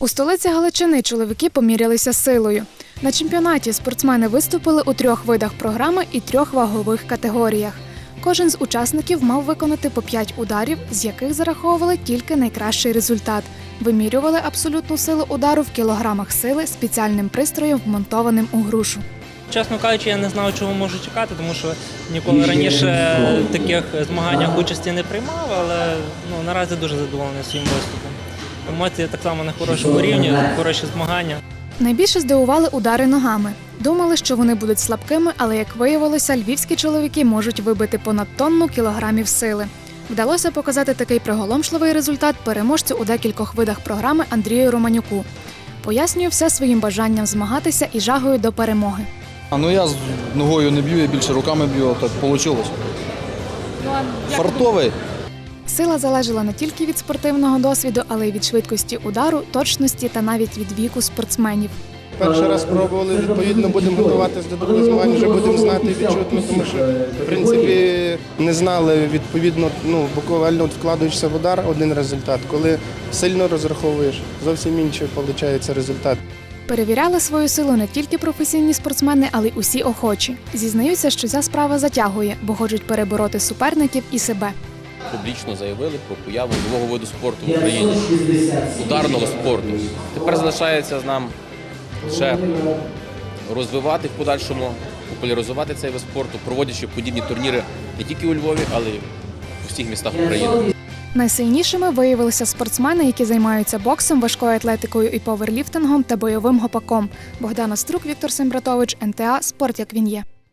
У столиці Галичини чоловіки помірялися силою. На чемпіонаті спортсмени виступили у трьох видах програми і трьох вагових категоріях. Кожен з учасників мав виконати по п'ять ударів, з яких зараховували тільки найкращий результат. Вимірювали абсолютну силу удару в кілограмах сили спеціальним пристроєм, вмонтованим у грушу. Чесно кажучи, я не знав, чого можу чекати, тому що ніколи раніше в таких змаганнях участі не приймав, але ну, наразі дуже задоволений своїм виступом. Емоції так само на хорошому рівні, хороші змагання. Найбільше здивували удари ногами. Думали, що вони будуть слабкими, але як виявилося, львівські чоловіки можуть вибити понад тонну кілограмів сили. Вдалося показати такий приголомшливий результат переможцю у декількох видах програми Андрію Романюку. Пояснює все своїм бажанням змагатися і жагою до перемоги. А ну я з ногою не б'ю, я більше руками б'ю, так вийшло. Фартовий. Сила залежала не тільки від спортивного досвіду, але й від швидкості удару, точності та навіть від віку спортсменів. Перший раз спробували, відповідно, будемо готуватися до другого змагання, вже будемо знати і відчутно, тому що, в принципі, не знали, відповідно, ну, буквально от вкладаєшся в удар, один результат. Коли сильно розраховуєш, зовсім інший виходить результат. Перевіряли свою силу не тільки професійні спортсмени, але й усі охочі. Зізнаються, що ця справа затягує, бо хочуть перебороти суперників і себе. Публічно заявили про появу нового виду спорту в Україні ударного спорту. Тепер залишається нам ще розвивати в подальшому, популяризувати цей вид спорту, проводячи подібні турніри не тільки у Львові, але й у всіх містах України. Найсильнішими виявилися спортсмени, які займаються боксом, важкою атлетикою і поверліфтингом та бойовим гопаком. Богдана Струк, Віктор Сембратович, НТА Спорт як він є.